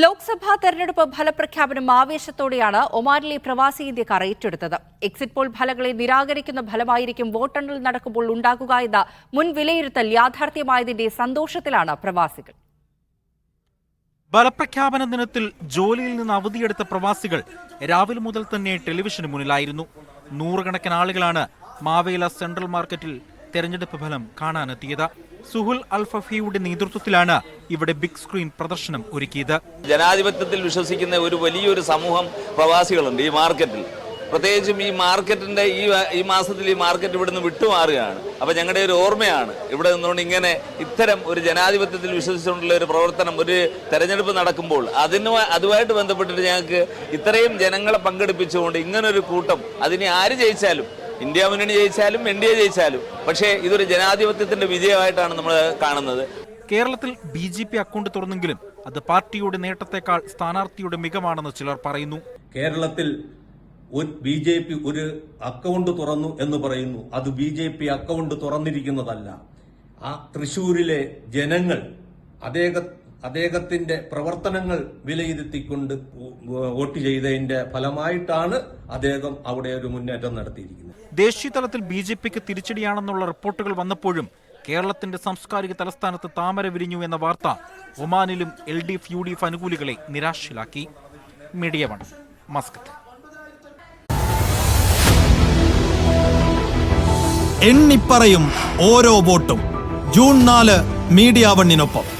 ലോക്സഭാ തെരഞ്ഞെടുപ്പ് ഫലപ്രഖ്യാപനം ആവേശത്തോടെയാണ് ഒമാനിലെ പ്രവാസി ഇന്ത്യക്കാർ ഏറ്റെടുത്തത്. എക്സിറ്റ് പോൾ ഫലങ്ങളെ നിരാകരിക്കുന്ന ഫലമായിരിക്കും വോട്ടെണ്ണൽ നടക്കുമ്പോൾ ഉണ്ടാകുക എന്ന മുൻ വിലയിരുത്തൽ യാഥാർത്ഥ്യമായതിന്റെ സന്തോഷത്തിലാണ് പ്രവാസികൾ. ഫലപ്രഖ്യാപന ദിനത്തിൽ ജോലിയിൽ നിന്ന് അവധിയെടുത്ത പ്രവാസികൾ രാവിലെ മുതൽ തന്നെ ടെലിവിഷന് മുന്നിലായിരുന്നു. നൂറുകണക്കിന് ആളുകളാണ് മാവേല സെൻട്രൽ മാർക്കറ്റിൽ തെരഞ്ഞെടുപ്പ് ഫലം കാണാനെത്തിയത്. സുഹുൽ അൽഫഫിയുടെ നേതൃത്വത്തിലാണ് ഇവിടെ ബിഗ് സ്ക്രീൻ പ്രദർശനം ഒരുക്കിയത്. ജനാധിപത്യത്തിൽ വിശ്വസിക്കുന്ന ഒരു വലിയൊരു സമൂഹം പ്രവാസികളുണ്ട് ഈ മാർക്കറ്റിൽ. പ്രത്യേകിച്ചും ഈ മാർക്കറ്റിന്റെ ഈ ഈ മാസത്തിൽ ഈ മാർക്കറ്റ് ഇവിടുന്ന് വിട്ടുമാറുകയാണ്. അപ്പൊ ഞങ്ങളുടെ ഒരു ഓർമ്മയാണ് ഇവിടെ നിന്നുകൊണ്ട് ഇങ്ങനെ ഇത്തരം ഒരു ജനാധിപത്യത്തിൽ വിശ്വസിച്ചുകൊണ്ടുള്ള ഒരു പ്രവർത്തനം ഒരു തെരഞ്ഞെടുപ്പ് നടക്കുമ്പോൾ അതിന് അതുമായിട്ട് ബന്ധപ്പെട്ടിട്ട് ഞങ്ങൾക്ക് ഇത്രയും ജനങ്ങളെ പങ്കെടുപ്പിച്ചുകൊണ്ട് ഇങ്ങനൊരു കൂട്ടം അതിനെ ആര് ജയിച്ചാലും ഇന്ത്യ മുന്നണി ജയിച്ചാലും എൻ ഡി എ ജയിച്ചാലും. പക്ഷേ ഇതൊരു ജനാധിപത്യത്തിന്റെ വിജയമായിട്ടാണ് നമ്മൾ കാണുന്നത്. കേരളത്തിൽ ബി ജെ പി അക്കൗണ്ട് തുറന്നെങ്കിലും അത് പാർട്ടിയുടെ നേട്ടത്തെക്കാൾ സ്ഥാനാർത്ഥിയുടെ മികവാണെന്ന് ചിലർ പറയുന്നു. കേരളത്തിൽ ബി ജെ പി ഒരു അക്കൗണ്ട് തുറന്നു എന്ന് പറയുന്നു. അത് ബി ജെ പി അക്കൗണ്ട് തുറന്നിരിക്കുന്നതല്ല. ആ തൃശൂരിലെ ജനങ്ങൾ അദ്ദേഹ അദ്ദേഹത്തിന്റെ പ്രവർത്തനങ്ങൾ വിലയിരുത്തിക്കൊണ്ട് വോട്ട് ചെയ്തതിന്റെ ഫലമായിട്ടാണ് അദ്ദേഹം അവിടെ ഒരു മുന്നേറ്റം നടത്തിയിരിക്കുന്നത്. ദേശീയ തലത്തിൽ ബി ജെ പിക്ക് തിരിച്ചടിയാണെന്നുള്ള റിപ്പോർട്ടുകൾ വന്നപ്പോഴും കേരളത്തിന്റെ സാംസ്കാരിക തലസ്ഥാനത്ത് താമര വിരിഞ്ഞു എന്ന വാർത്ത ഒമാനിലും L D F U D F അനുകൂലികളെ നിരാശയിലാക്കി. മീഡിയ വൺ മസ്കത്ത് എണ്ണിപ്പറയും ഓരോ വോട്ടും. ജൂൺ നാല് മീഡിയ വണ്ണിനൊപ്പം.